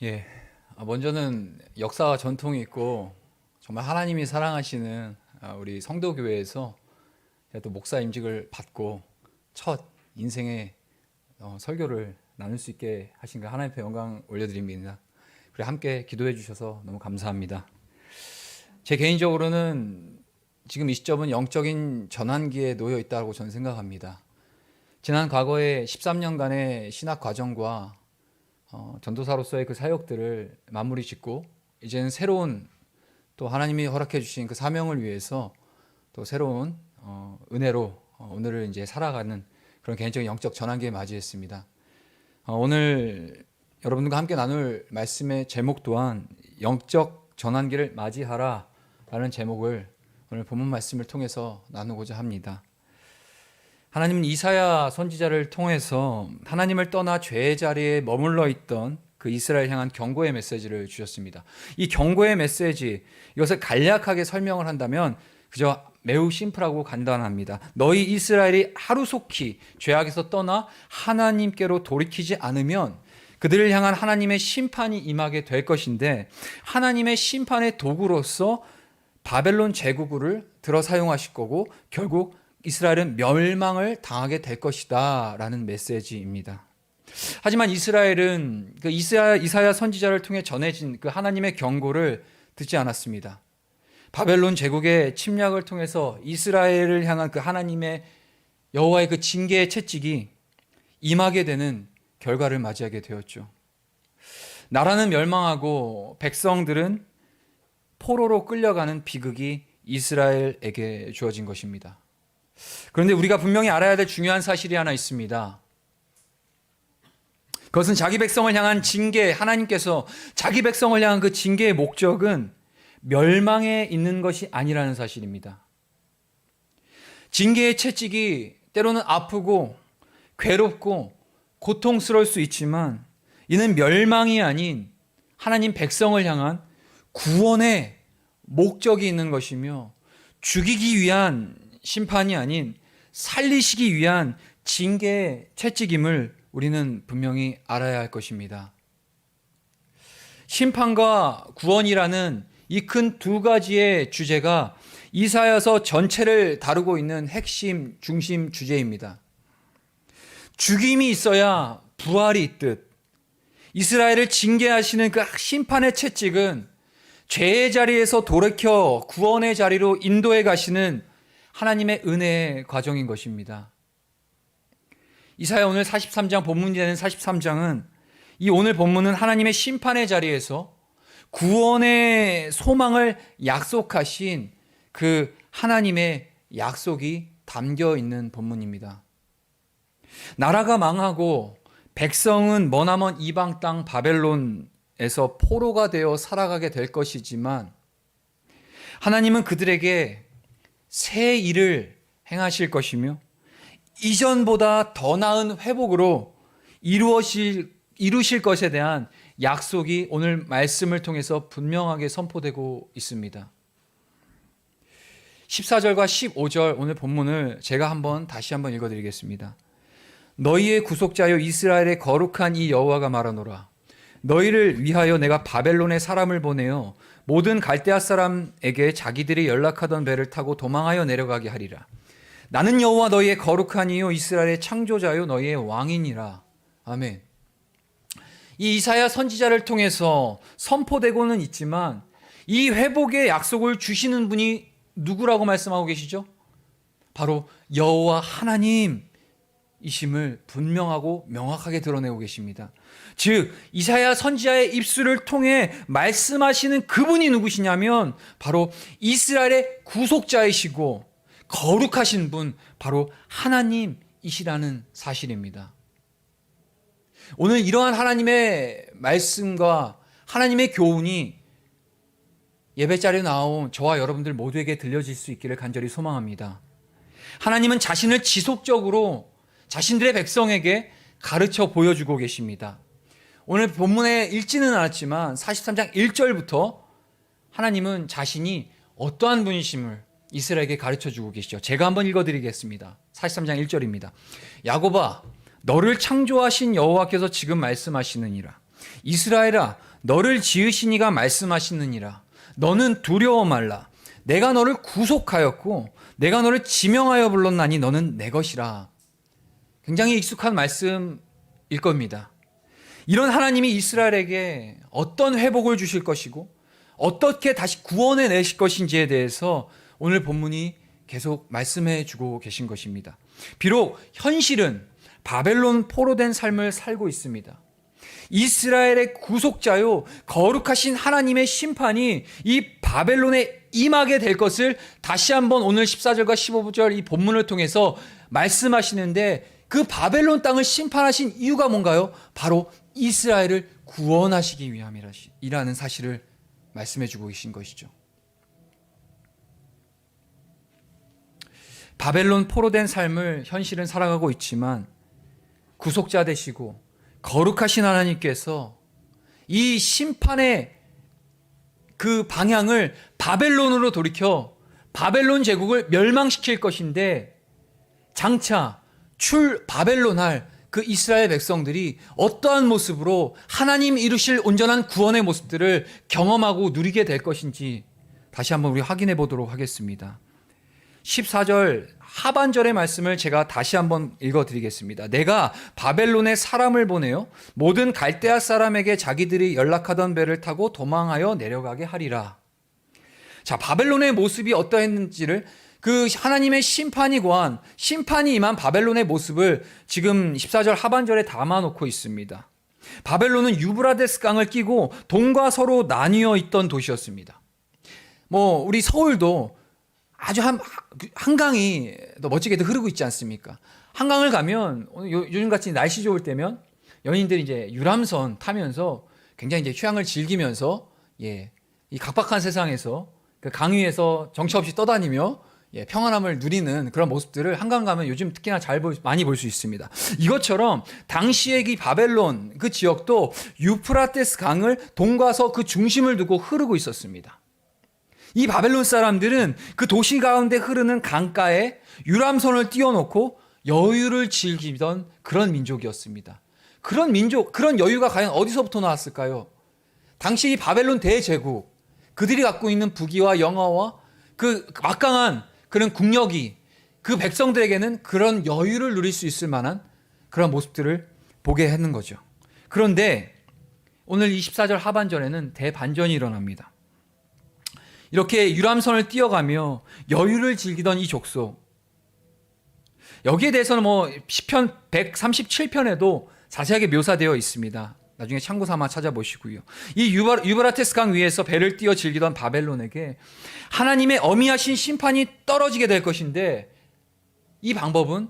예. 아, 먼저는 역사와 전통이 있고 정말 하나님이 사랑하시는 아, 우리 성도교회에서 또 목사 임직을 받고 첫 인생의 어, 설교를 나눌 수 있게 하신 그 하나님께 영광 올려드립니다. 그래 함께 기도해 주셔서 너무 감사합니다. 제 개인적으로는 지금 이 시점은 영적인 전환기에 놓여 있다고 저는 생각합니다. 지난 과거의 13년간의 신학 과정과 어, 전도사로서의 그 사역들을 마무리 짓고 이제는 새로운 또 하나님이 허락해 주신 그 사명을 위해서 또 새로운 어, 은혜로 어, 오늘을 이제 살아가는 그런 개인적인 영적 전환기에 맞이했습니다. 어, 오늘 여러분들과 함께 나눌 말씀의 제목 또한 영적 전환기를 맞이하라라는 제목을 오늘 본문 말씀을 통해서 나누고자 합니다. 하나님은 이사야 선지자를 통해서 하나님을 떠나 죄의 자리에 머물러 있던 그 이스라엘 향한 경고의 메시지를 주셨습니다. 이 경고의 메시지 이것을 간략하게 설명을 한다면 그저 매우 심플하고 간단합니다. 너희 이스라엘이 하루속히 죄악에서 떠나 하나님께로 돌이키지 않으면 그들을 향한 하나님의 심판이 임하게 될 것인데 하나님의 심판의 도구로서 바벨론 제국을 들어 사용하실 거고 결국 이스라엘은 멸망을 당하게 될 것이다 라는 메시지입니다. 하지만 이스라엘은 그 이사야, 이사야 선지자를 통해 전해진 그 하나님의 경고를 듣지 않았습니다. 바벨론 제국의 침략을 통해서 이스라엘을 향한 그 하나님의 여호와의 그 징계의 채찍이 임하게 되는 결과를 맞이하게 되었죠. 나라는 멸망하고 백성들은 포로로 끌려가는 비극이 이스라엘에게 주어진 것입니다. 그런데 우리가 분명히 알아야 될 중요한 사실이 하나 있습니다. 그것은 자기 백성을 향한 징계, 하나님께서 자기 백성을 향한 그 징계의 목적은 멸망에 있는 것이 아니라는 사실입니다. 징계의 채찍이 때로는 아프고 괴롭고 고통스러울 수 있지만 이는 멸망이 아닌 하나님 백성을 향한 구원의 목적이 있는 것이며 죽이기 위한 심판이 아닌 살리시기 위한 징계의 채찍임을 우리는 분명히 알아야 할 것입니다. 심판과 구원이라는 이 큰 두 가지의 주제가 이사야서 전체를 다루고 있는 핵심 중심 주제입니다. 죽임이 있어야 부활이 있듯 이스라엘을 징계하시는 그 심판의 채찍은 죄의 자리에서 돌이켜 구원의 자리로 인도해 가시는 하나님의 은혜의 과정인 것입니다. 이사야 오늘 43장 본문이 되는 43장은 이 오늘 본문은 하나님의 심판의 자리에서 구원의 소망을 약속하신 그 하나님의 약속이 담겨 있는 본문입니다. 나라가 망하고 백성은 머나먼 이방 땅 바벨론에서 포로가 되어 살아가게 될 것이지만 하나님은 그들에게 새 일을 행하실 것이며 이전보다 더 나은 회복으로 이루어질, 이루실 것에 대한 약속이 오늘 말씀을 통해서 분명하게 선포되고 있습니다. 14절과 15절 오늘 본문을 제가 한번 다시 한번 읽어드리겠습니다. 너희의 구속자여 이스라엘의 거룩한 이 여호와가 말하노라. 너희를 위하여 내가 바벨론에 사람을 보내어 모든 갈대아 사람에게 자기들이 연락하던 배를 타고 도망하여 내려가게 하리라. 나는 여호와 너희의 거룩한 이요 이스라엘의 창조자요 너희의 왕이니라. 아멘. 이 이사야 선지자를 통해서 선포되고는 있지만 이 회복의 약속을 주시는 분이 누구라고 말씀하고 계시죠? 바로 여호와 하나님 이심을 분명하고 명확하게 드러내고 계십니다. 즉 이사야 선지자의 입술을 통해 말씀하시는 그분이 누구시냐면 바로 이스라엘의 구속자이시고 거룩하신 분 바로 하나님이시라는 사실입니다. 오늘 이러한 하나님의 말씀과 하나님의 교훈이 예배 자리에 나온 저와 여러분들 모두에게 들려질 수 있기를 간절히 소망합니다. 하나님은 자신을 지속적으로 자신들의 백성에게 가르쳐 보여주고 계십니다. 오늘 본문에 읽지는 않았지만 43장 1절부터 하나님은 자신이 어떠한 분이심을 이스라엘에게 가르쳐 주고 계시죠. 제가 한번 읽어 드리겠습니다. 43장 1절입니다. 야곱아 너를 창조하신 여호와께서 지금 말씀하시느니라 이스라엘아 너를 지으시니가 말씀하시느니라 너는 두려워 말라 내가 너를 구속하였고 내가 너를 지명하여 불렀나니 너는 내 것이라 굉장히 익숙한 말씀일 겁니다. 이런 하나님이 이스라엘에게 어떤 회복을 주실 것이고 어떻게 다시 구원해 내실 것인지에 대해서 오늘 본문이 계속 말씀해 주고 계신 것입니다. 비록 현실은 바벨론 포로된 삶을 살고 있습니다. 이스라엘의 구속자요 거룩하신 하나님의 심판이 이 바벨론에 임하게 될 것을 다시 한번 오늘 14절과 15절 이 본문을 통해서 말씀하시는데 그 바벨론 땅을 심판하신 이유가 뭔가요? 바로 이스라엘을 구원하시기 위함이라는 사실을 말씀해 주고 계신 것이죠. 바벨론 포로된 삶을 현실은 살아가고 있지만 구속자 되시고 거룩하신 하나님께서 이 심판의 그 방향을 바벨론으로 돌이켜 바벨론 제국을 멸망시킬 것인데 장차 출 바벨론 할 그 이스라엘 백성들이 어떠한 모습으로 하나님 이루실 온전한 구원의 모습들을 경험하고 누리게 될 것인지 다시 한번 우리 확인해 보도록 하겠습니다. 14절 하반절의 말씀을 제가 다시 한번 읽어 드리겠습니다. 내가 바벨론에 사람을 보내요. 모든 갈대아 사람에게 자기들이 연락하던 배를 타고 도망하여 내려가게 하리라. 자, 바벨론의 모습이 어떠했는지를 그 하나님의 심판이 고한 심판이 임한 바벨론의 모습을 지금 14절 하반절에 담아 놓고 있습니다. 바벨론은 유브라데스 강을 끼고 동과 서로 나뉘어 있던 도시였습니다. 뭐 우리 서울도 아주 한, 한강이 더 멋지게도 흐르고 있지 않습니까? 한강을 가면 요즘 같이 날씨 좋을 때면 연인들이 이제 유람선 타면서 굉장히 이제 휴양을 즐기면서 예, 이 각박한 세상에서 그 강 위에서 정처 없이 떠다니며 예, 평안함을 누리는 그런 모습들을 한강 가면 요즘 특히나 잘 볼, 많이 볼 수 있습니다. 이것처럼 당시의 이 바벨론 그 지역도 유프라테스 강을 동과서 그 중심을 두고 흐르고 있었습니다. 이 바벨론 사람들은 그 도시 가운데 흐르는 강가에 유람선을 띄워놓고 여유를 즐기던 그런 민족이었습니다. 그런 민족, 그런 여유가 과연 어디서부터 나왔을까요? 당시 이 바벨론 대제국, 그들이 갖고 있는 부귀와 영화와 그 막강한 그런 국력이 그 백성들에게는 그런 여유를 누릴 수 있을 만한 그런 모습들을 보게 했는 거죠. 그런데 오늘 24절 하반절에는 대반전이 일어납니다. 이렇게 유람선을 띄어가며 여유를 즐기던 이 족속. 여기에 대해서는 뭐 시편 137편에도 자세하게 묘사되어 있습니다. 나중에 참고 삼아 찾아보시고요. 이 유바, 유브라테스 강 위에서 배를 띄어 즐기던 바벨론에게 하나님의 어미하신 심판이 떨어지게 될 것인데 이 방법은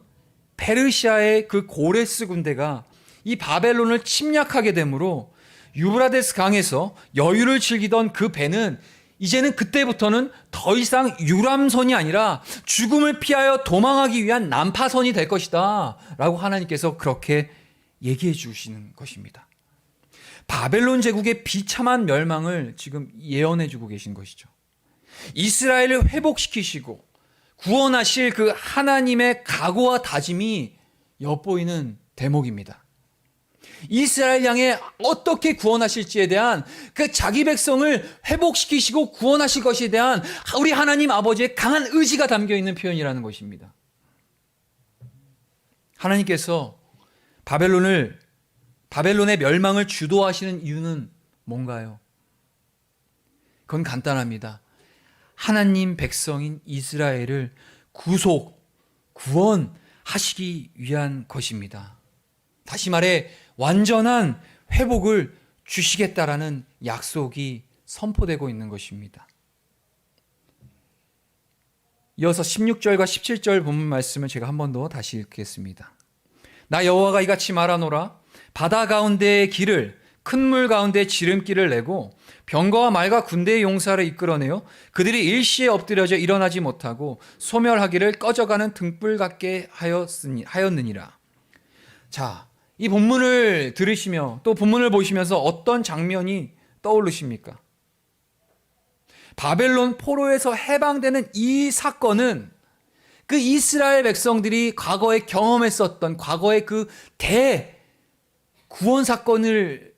페르시아의 그 고레스 군대가 이 바벨론을 침략하게 되므로 유브라데스 강에서 여유를 즐기던 그 배는 이제는 그때부터는 더 이상 유람선이 아니라 죽음을 피하여 도망하기 위한 난파선이 될 것이다. 라고 하나님께서 그렇게 얘기해 주시는 것입니다. 바벨론 제국의 비참한 멸망을 지금 예언해 주고 계신 것이죠. 이스라엘을 회복시키시고 구원하실 그 하나님의 각오와 다짐이 엿보이는 대목입니다. 이스라엘 향해 어떻게 구원하실지에 대한 그 자기 백성을 회복시키시고 구원하실 것에 대한 우리 하나님 아버지의 강한 의지가 담겨 있는 표현이라는 것입니다. 하나님께서 바벨론을 바벨론의 멸망을 주도하시는 이유는 뭔가요? 그건 간단합니다. 하나님 백성인 이스라엘을 구속, 구원하시기 위한 것입니다. 다시 말해 완전한 회복을 주시겠다라는 약속이 선포되고 있는 것입니다. 이어서 16절과 17절 본문 말씀을 제가 한 번 더 다시 읽겠습니다. 나 여호와가 이같이 말하노라 바다 가운데의 길을 큰 물 가운데 지름길을 내고 병거와 말과 군대의 용사를 이끌어내어 그들이 일시에 엎드려져 일어나지 못하고 소멸하기를 꺼져가는 등불 같게 하였으니, 하였느니라. 자, 이 본문을 들으시며 또 본문을 보시면서 어떤 장면이 떠오르십니까? 바벨론 포로에서 해방되는 이 사건은 그 이스라엘 백성들이 과거에 경험했었던 과거의 그 대 구원 사건을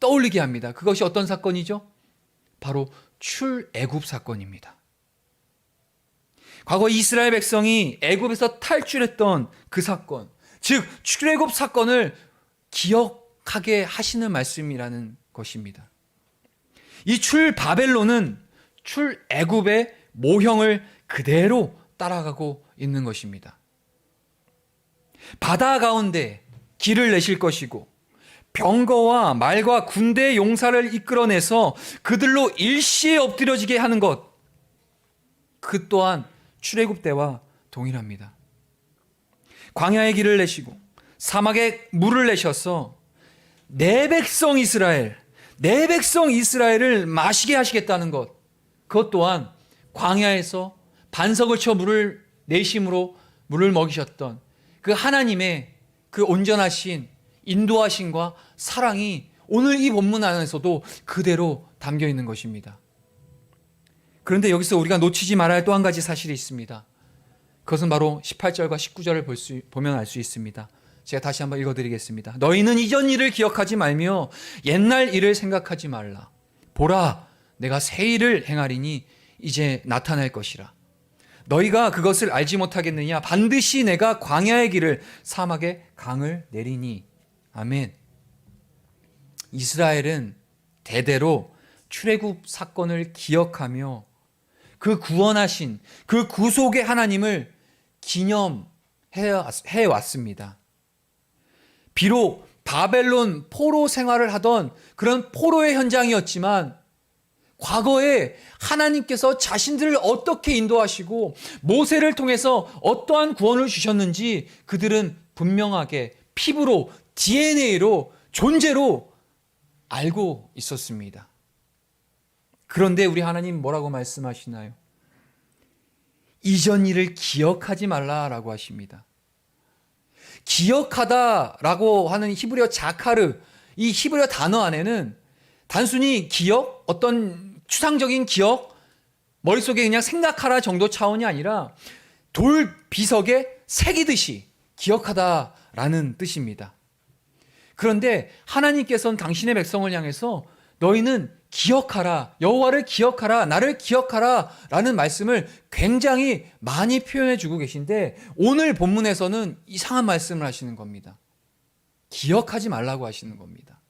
떠올리게 합니다. 그것이 어떤 사건이죠? 바로 출애굽 사건입니다. 과거 이스라엘 백성이 애굽에서 탈출했던 그 사건, 즉 출애굽 사건을 기억하게 하시는 말씀이라는 것입니다. 이 출 바벨론은 출 애굽의 모형을 그대로 따라가고 있는 것입니다. 바다 가운데 길을 내실 것이고 병거와 말과 군대의 용사를 이끌어내서 그들로 일시에 엎드려지게 하는 것. 그 또한 출애굽 때와 동일합니다. 광야의 길을 내시고 사막에 물을 내셔서 내 백성 이스라엘, 내 백성 이스라엘을 마시게 하시겠다는 것. 그것 또한 광야에서 반석을 쳐 물을 내심으로 물을 먹이셨던 그 하나님의 그 온전하신 인도하심과 사랑이 오늘 이 본문 안에서도 그대로 담겨 있는 것입니다. 그런데 여기서 우리가 놓치지 말아야 할 또 한 가지 사실이 있습니다. 그것은 바로 18절과 19절을 볼 수, 보면 알 수 있습니다. 제가 다시 한번 읽어드리겠습니다. 너희는 이전 일을 기억하지 말며 옛날 일을 생각하지 말라. 보라, 내가 새 일을 행하리니 이제 나타날 것이라. 너희가 그것을 알지 못하겠느냐? 반드시 내가 광야의 길을 사막에 강을 내리니. 아멘. 이스라엘은 대대로 출애굽 사건을 기억하며 그 구원하신 그 구속의 하나님을 기념해 왔습니다. 비록 바벨론 포로 생활을 하던 그런 포로의 현장이었지만 과거에 하나님께서 자신들을 어떻게 인도하시고 모세를 통해서 어떠한 구원을 주셨는지 그들은 분명하게 피부로 DNA로 존재로 알고 있었습니다. 그런데 우리 하나님 뭐라고 말씀하시나요? 이전 일을 기억하지 말라라고 하십니다. 기억하다라고 하는 히브리어 자카르 이 히브리어 단어 안에는 단순히 기억 어떤 추상적인 기억 머릿속에 그냥 생각하라 정도 차원이 아니라 돌 비석에 새기듯이 기억하다라는 뜻입니다. 그런데 하나님께서는 당신의 백성을 향해서 너희는 기억하라 여호와를 기억하라 나를 기억하라라는 말씀을 굉장히 많이 표현해 주고 계신데 오늘 본문에서는 이상한 말씀을 하시는 겁니다. 기억하지 말라고 하시는 겁니다.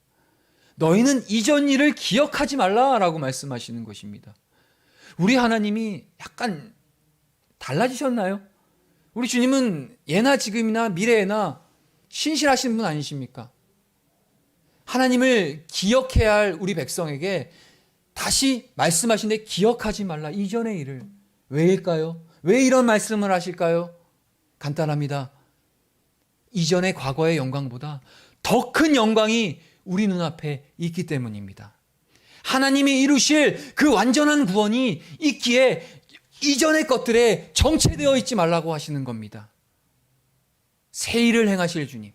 너희는 이전 일을 기억하지 말라라고 말씀하시는 것입니다. 우리 하나님이 약간 달라지셨나요? 우리 주님은 예나 지금이나 미래에나 신실하신 분 아니십니까? 하나님을 기억해야 할 우리 백성에게 다시 말씀하신데 기억하지 말라 이전의 일을 왜일까요? 왜 이런 말씀을 하실까요? 간단합니다. 이전의 과거의 영광보다 더 큰 영광이 우리 눈앞에 있기 때문입니다. 하나님이 이루실 그 완전한 구원이 있기에 이전의 것들에 정체되어 있지 말라고 하시는 겁니다. 새 일을 행하실 주님.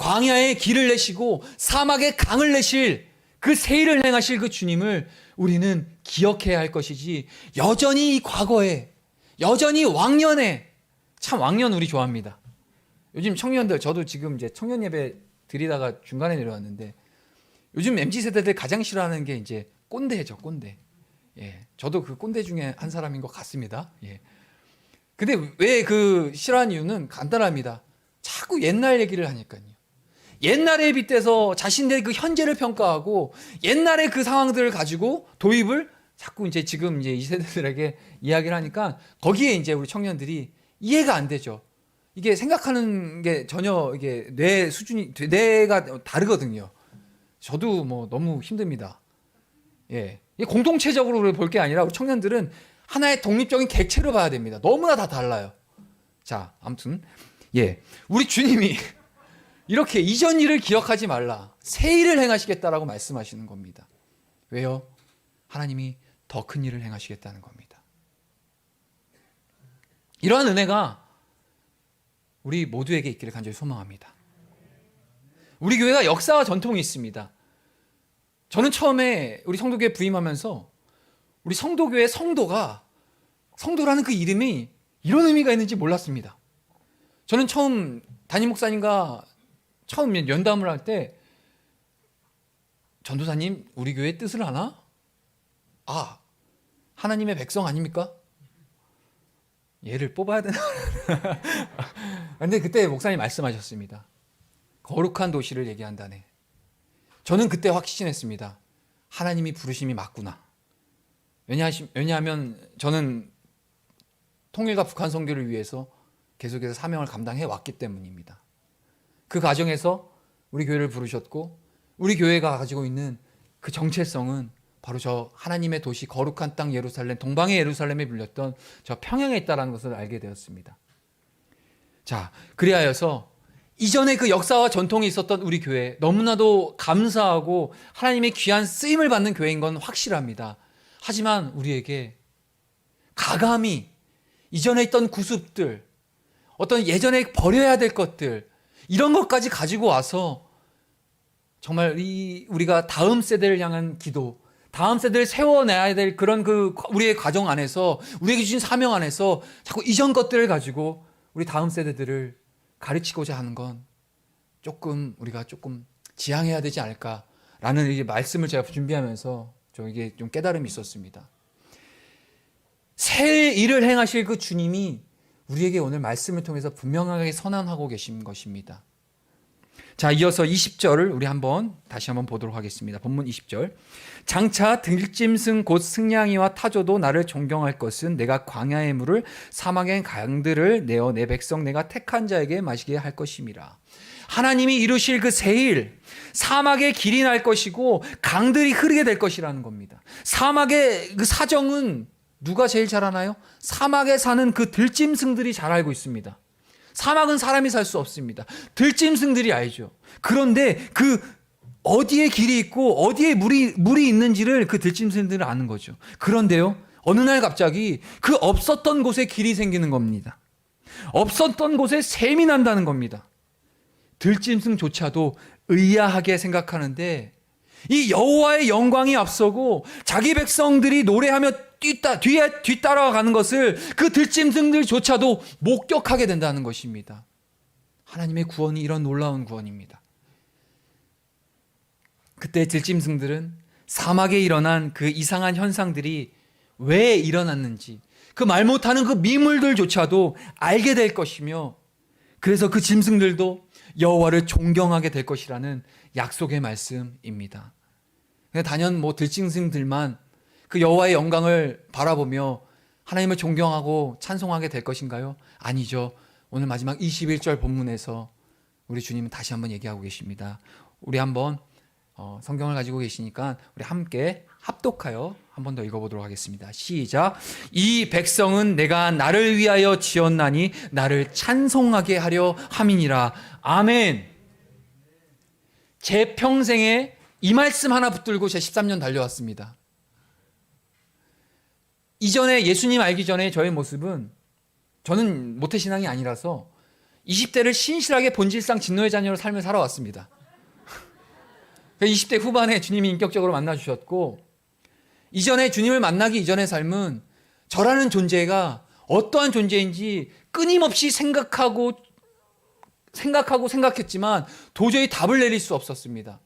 광야에 길을 내시고 사막에 강을 내실 그새 일을 행하실 그 주님을 우리는 기억해야 할 것이지 여전히 이 과거에 여전히 왕년에 참 왕년 우리 좋아합니다. 요즘 청년들 저도 지금 이제 청년 예배 드리다가 중간에 내려왔는데 요즘 MZ 세대들 가장 싫어하는 게 이제 꼰대죠, 꼰대. 예. 저도 그 꼰대 중에 한 사람인 것 같습니다. 예. 근데 왜 그 싫어하는 이유는 간단합니다. 자꾸 옛날 얘기를 하니까요. 옛날에 빗대서 자신들의 그 현재를 평가하고 옛날의 그 상황들을 가지고 도입을 자꾸 이제 지금 이제 이 세대들에게 이야기를 하니까 거기에 이제 우리 청년들이 이해가 안 되죠. 이게 생각하는 게 전혀 이게 뇌 수준이 뇌가 다르거든요. 저도 뭐 너무 힘듭니다. 예. 이 공동체적으로 볼 게 아니라 우리 청년들은 하나의 독립적인 객체로 봐야 됩니다. 너무나 다 달라요. 자, 아무튼 예. 우리 주님이 이렇게 이전 일을 기억하지 말라. 새 일을 행하시겠다라고 말씀하시는 겁니다. 왜요? 하나님이 더 큰 일을 행하시겠다는 겁니다. 이러한 은혜가 우리 모두에게 있기를 간절히 소망합니다. 우리 교회가 역사와 전통이 있습니다. 저는 처음에 우리 성도교회 부임하면서 우리 성도교회 성도가 성도라는 그 이름이 이런 의미가 있는지 몰랐습니다. 저는 처음 담임 목사님과 처음 연담을 할 때 전도사님 우리 교회 뜻을 아나? 아 하나님의 백성 아닙니까? 얘를 뽑아야 되나? 근데 그때 목사님 말씀하셨습니다. 거룩한 도시를 얘기한다네. 저는 그때 확신했습니다. 하나님이 부르심이 맞구나. 왜냐하면 저는 통일과 북한 선교를 위해서 계속해서 사명을 감당해 왔기 때문입니다. 그 과정에서 우리 교회를 부르셨고 우리 교회가 가지고 있는 그 정체성은 바로 저 하나님의 도시 거룩한 땅 예루살렘 동방의 예루살렘에 불렸던 저 평양에 있다라는 것을 알게 되었습니다. 자, 그리하여서 이전에 그 역사와 전통이 있었던 우리 교회 너무나도 감사하고 하나님의 귀한 쓰임을 받는 교회인 건 확실합니다. 하지만 우리에게 가감히 이전에 있던 구습들, 어떤 예전에 버려야 될 것들, 이런 것까지 가지고 와서 정말 이 우리가 다음 세대를 향한 기도, 다음 세대를 세워내야 될 그런 그 우리의 과정 안에서 우리에게 주신 사명 안에서 자꾸 이전 것들을 가지고 우리 다음 세대들을 가르치고자 하는 건 조금 우리가 조금 지양해야 되지 않을까라는 이 말씀을 제가 준비하면서 저 이게 좀 깨달음이 있었습니다. 새 일을 행하실 그 주님이 우리에게 오늘 말씀을 통해서 분명하게 선언하고 계신 것입니다. 자, 이어서 20절을 우리 한번 다시 한번 보도록 하겠습니다. 본문 20절. 장차 들짐승 곧 승냥이와 타조도 나를 존경할 것은 내가 광야의 물을 사막의 강들을 내어 내 백성 내가 택한 자에게 마시게 할 것임이라. 하나님이 이루실 그 새일 사막의 길이 날 것이고 강들이 흐르게 될 것이라는 겁니다. 사막의 그 사정은 누가 제일 잘 아나요? 사막에 사는 그 들짐승들이 잘 알고 있습니다. 사막은 사람이 살 수 없습니다. 들짐승들이 알죠. 그런데 그 어디에 길이 있고 어디에 물이 물이 있는지를 그 들짐승들은 아는 거죠. 그런데요. 어느 날 갑자기 그 없었던 곳에 길이 생기는 겁니다. 없었던 곳에 샘이 난다는 겁니다. 들짐승조차도 의아하게 생각하는데 이 여호와의 영광이 앞서고 자기 백성들이 노래하며 뛰따 뒤에 뒤따라가는 것을 그 들짐승들조차도 목격하게 된다는 것입니다. 하나님의 구원이 이런 놀라운 구원입니다. 그때 들짐승들은 사막에 일어난 그 이상한 현상들이 왜 일어났는지 그 말 못하는 그 미물들조차도 알게 될 것이며 그래서 그 짐승들도 여호와를 존경하게 될 것이라는 약속의 말씀입니다. 단연 뭐 들짐승들만 그 여호와의 영광을 바라보며 하나님을 존경하고 찬송하게 될 것인가요? 아니죠. 오늘 마지막 21절 본문에서 우리 주님은 다시 한번 얘기하고 계십니다. 우리 한번 어, 성경을 가지고 계시니까 우리 함께 합독하여 한 번 더 읽어보도록 하겠습니다. 시작. 이 백성은 내가 나를 위하여 지었나니 나를 찬송하게 하려 함이니라. 아멘. 제 평생에 이 말씀 하나 붙들고 제 13년 달려왔습니다. 이전에 예수님 알기 전에 저의 모습은 저는 모태신앙이 아니라서 20대를 신실하게 본질상 진노의 자녀로 삶을 살아왔습니다. 20대 후반에 주님이 인격적으로 만나주셨고, 이전에 주님을 만나기 이전의 삶은 저라는 존재가 어떠한 존재인지 끊임없이 생각하고, 생각하고 생각했지만 도저히 답을 내릴 수 없었습니다.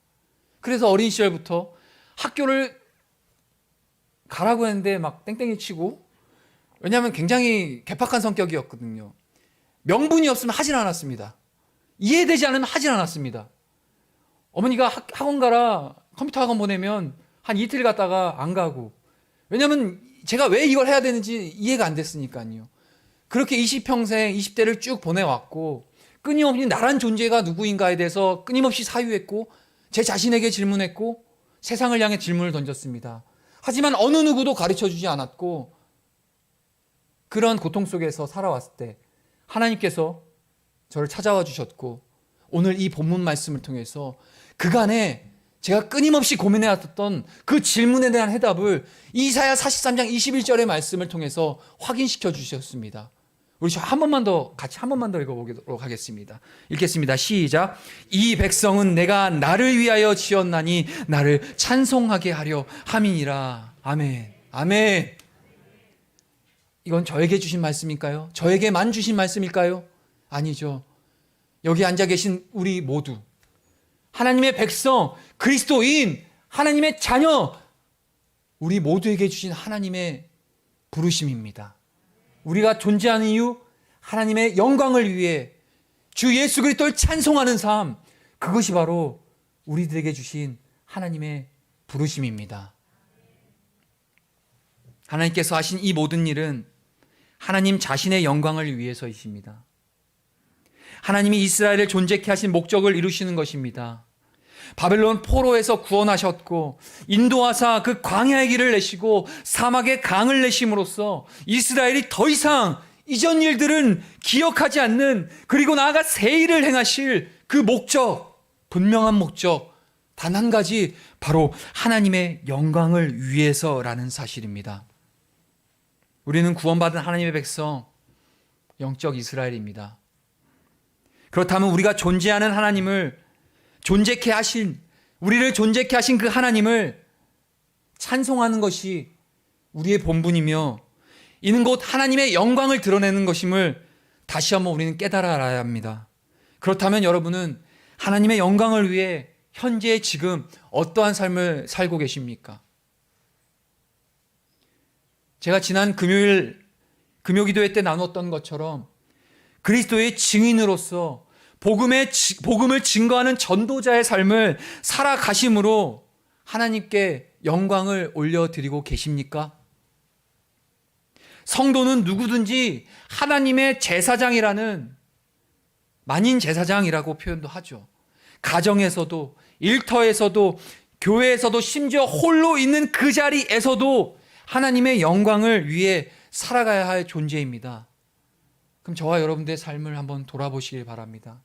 그래서 어린 시절부터 학교를 가라고 했는데 막 땡땡이 치고, 왜냐하면 굉장히 개팍한 성격이었거든요. 명분이 없으면 하진 않았습니다. 이해되지 않으면 하진 않았습니다. 어머니가 학원 가라 컴퓨터 학원 보내면 한 이틀 갔다가 안 가고 왜냐면 제가 왜 이걸 해야 되는지 이해가 안 됐으니까요. 그렇게 20평생 20대를 쭉 보내왔고 끊임없이 나란 존재가 누구인가에 대해서 끊임없이 사유했고 제 자신에게 질문했고 세상을 향해 질문을 던졌습니다. 하지만 어느 누구도 가르쳐 주지 않았고 그런 고통 속에서 살아왔을 때 하나님께서 저를 찾아와 주셨고 오늘 이 본문 말씀을 통해서 그간에 제가 끊임없이 고민해 왔던 그 질문에 대한 해답을 이사야 43장 21절의 말씀을 통해서 확인시켜 주셨습니다. 우리 한 번만 더 같이 한 번만 더 읽어보도록 하겠습니다. 읽겠습니다. 시작. 이 백성은 내가 나를 위하여 지었나니 나를 찬송하게 하려 함이니라. 아멘. 아멘. 이건 저에게 주신 말씀일까요? 저에게만 주신 말씀일까요? 아니죠. 여기 앉아 계신 우리 모두 하나님의 백성, 그리스도인, 하나님의 자녀, 우리 모두에게 주신 하나님의 부르심입니다. 우리가 존재하는 이유, 하나님의 영광을 위해 주 예수 그리스도를 찬송하는 삶, 그것이 바로 우리들에게 주신 하나님의 부르심입니다. 하나님께서 하신 이 모든 일은 하나님 자신의 영광을 위해서이십니다. 하나님이 이스라엘을 존재케 하신 목적을 이루시는 것입니다. 바벨론 포로에서 구원하셨고 인도하사 그 광야의 길을 내시고 사막의 강을 내심으로써 이스라엘이 더 이상 이전 일들은 기억하지 않는 그리고 나아가 새 일을 행하실 그 목적 분명한 목적 단 한 가지 바로 하나님의 영광을 위해서라는 사실입니다. 우리는 구원받은 하나님의 백성 영적 이스라엘입니다. 그렇다면 우리가 존재하는 하나님을 존재케 하신 우리를 존재케 하신 그 하나님을 찬송하는 것이 우리의 본분이며 이는 곧 하나님의 영광을 드러내는 것임을 다시 한번 우리는 깨달아 알아야 합니다. 그렇다면 여러분은 하나님의 영광을 위해 현재 지금 어떠한 삶을 살고 계십니까? 제가 지난 금요일 금요 기도회 때 나눴던 것처럼 그리스도의 증인으로서 복음의 복음을 증거하는 전도자의 삶을 살아가심으로 하나님께 영광을 올려드리고 계십니까? 성도는 누구든지 하나님의 제사장이라는 만인 제사장이라고 표현도 하죠. 가정에서도 일터에서도 교회에서도 심지어 홀로 있는 그 자리에서도 하나님의 영광을 위해 살아가야 할 존재입니다. 그럼 저와 여러분들의 삶을 한번 돌아보시길 바랍니다.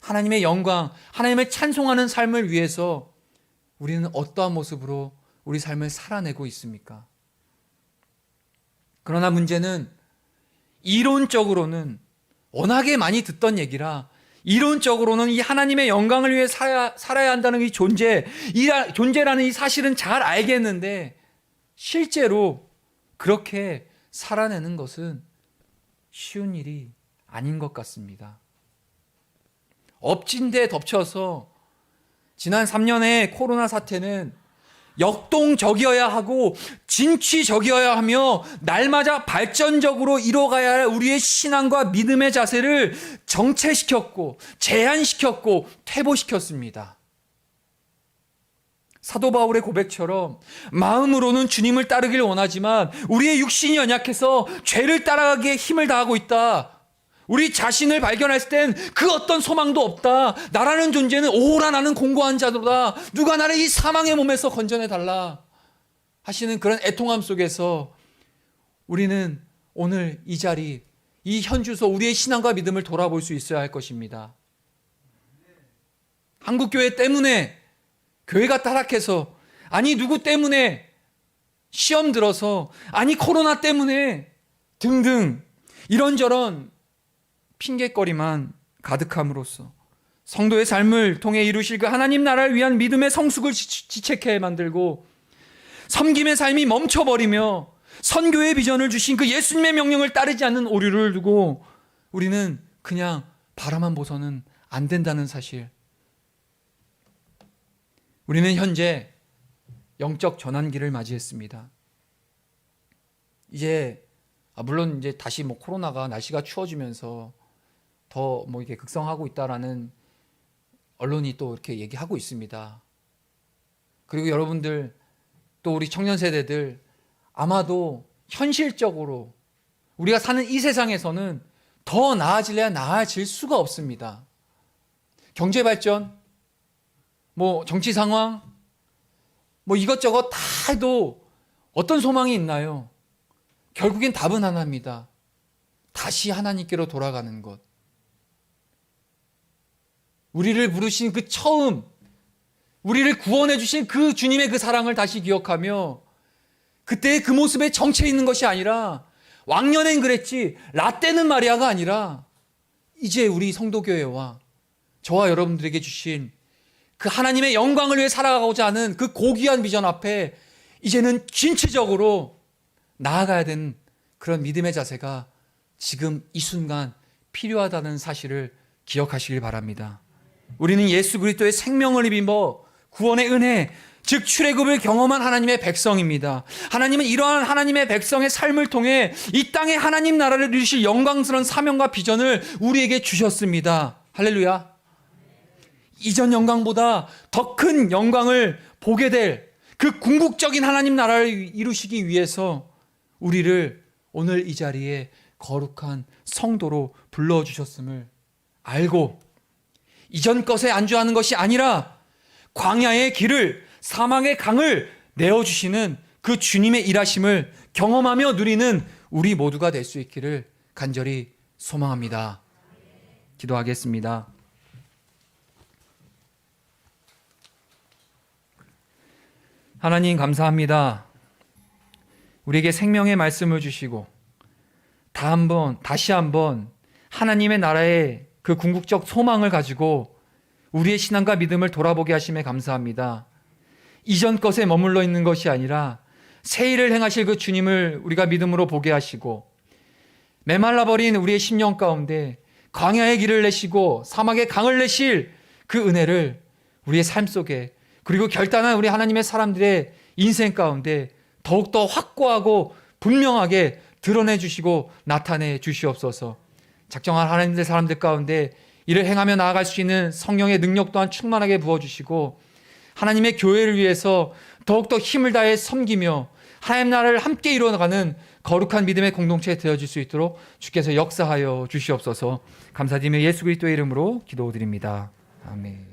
하나님의 영광, 하나님을 찬송하는 삶을 위해서 우리는 어떠한 모습으로 우리 삶을 살아내고 있습니까? 그러나 문제는 이론적으로는 워낙에 많이 듣던 얘기라 이론적으로는 이 하나님의 영광을 위해 살아야, 살아야 한다는 이 존재, 이 존재라는 이 사실은 잘 알겠는데 실제로 그렇게 살아내는 것은 쉬운 일이 아닌 것 같습니다. 엎친 데 덮쳐서 지난 3년의 코로나 사태는 역동적이어야 하고 진취적이어야 하며 날마다 발전적으로 이뤄가야 할 우리의 신앙과 믿음의 자세를 정체시켰고 제한시켰고 퇴보시켰습니다. 사도 바울의 고백처럼 마음으로는 주님을 따르길 원하지만 우리의 육신이 연약해서 죄를 따라가기에 힘을 다하고 있다. 우리 자신을 발견했을 땐 그 어떤 소망도 없다. 나라는 존재는 오라 나는 공고한 자도다. 누가 나를 이 사망의 몸에서 건져내 달라. 하시는 그런 애통함 속에서 우리는 오늘 이 자리, 이 현주소, 우리의 신앙과 믿음을 돌아볼 수 있어야 할 것입니다. 한국교회 때문에 교회가 타락해서 아니 누구 때문에 시험 들어서 아니 코로나 때문에 등등 이런저런 핑계거리만 가득함으로써 성도의 삶을 통해 이루실 그 하나님 나라를 위한 믿음의 성숙을 지체케 만들고 섬김의 삶이 멈춰버리며 선교의 비전을 주신 그 예수님의 명령을 따르지 않는 오류를 두고 우리는 그냥 바라만 보서는 안 된다는 사실 우리는 현재 영적 전환기를 맞이했습니다. 이제 아, 물론 이제 다시 뭐 코로나가 날씨가 추워지면서 더 뭐 이렇게 극성하고 있다라는 언론이 또 이렇게 얘기하고 있습니다. 그리고 여러분들 또 우리 청년 세대들 아마도 현실적으로 우리가 사는 이 세상에서는 더 나아질래야 나아질 수가 없습니다. 경제 발전, 뭐 정치 상황, 뭐 이것저것 다 해도 어떤 소망이 있나요? 결국엔 답은 하나입니다. 다시 하나님께로 돌아가는 것. 우리를 부르신 그 처음, 우리를 구원해 주신 그 주님의 그 사랑을 다시 기억하며 그때의 그 모습에 정체 있는 것이 아니라 왕년엔 그랬지 라떼는 마리아가 아니라 이제 우리 성도교회와 저와 여러분들에게 주신 그 하나님의 영광을 위해 살아가고자 하는 그 고귀한 비전 앞에 이제는 진취적으로 나아가야 되는 그런 믿음의 자세가 지금 이 순간 필요하다는 사실을 기억하시길 바랍니다. 우리는 예수 그리스도의 생명을 입어 구원의 은혜, 즉 출애굽을 경험한 하나님의 백성입니다. 하나님은 이러한 하나님의 백성의 삶을 통해 이 땅에 하나님 나라를 이루실 영광스러운 사명과 비전을 우리에게 주셨습니다. 할렐루야. 이전 영광보다 더 큰 영광을 보게 될 그 궁극적인 하나님 나라를 이루시기 위해서 우리를 오늘 이 자리에 거룩한 성도로 불러 주셨음을 알고 이전 것에 안주하는 것이 아니라 광야의 길을 사망의 강을 내어 주시는 그 주님의 일하심을 경험하며 누리는 우리 모두가 될 수 있기를 간절히 소망합니다. 기도하겠습니다. 하나님 감사합니다. 우리에게 생명의 말씀을 주시고 다 한번 다시 한번 하나님의 나라의 그 궁극적 소망을 가지고 우리의 신앙과 믿음을 돌아보게 하심에 감사합니다. 이전 것에 머물러 있는 것이 아니라 새 일을 행하실 그 주님을 우리가 믿음으로 보게 하시고 메말라 버린 우리의 심령 가운데 광야의 길을 내시고 사막의 강을 내실 그 은혜를 우리의 삶 속에 그리고 결단한 우리 하나님의 사람들의 인생 가운데 더욱더 확고하고 분명하게 드러내 주시고 나타내 주시옵소서. 작정한 하나님의 사람들 가운데 이를 행하며 나아갈 수 있는 성령의 능력 또한 충만하게 부어 주시고 하나님의 교회를 위해서 더욱더 힘을 다해 섬기며 하나님 나라를 함께 이루어가는 거룩한 믿음의 공동체 되어질 수 있도록 주께서 역사하여 주시옵소서 감사드리며 예수 그리스도의 이름으로 기도드립니다. 아멘.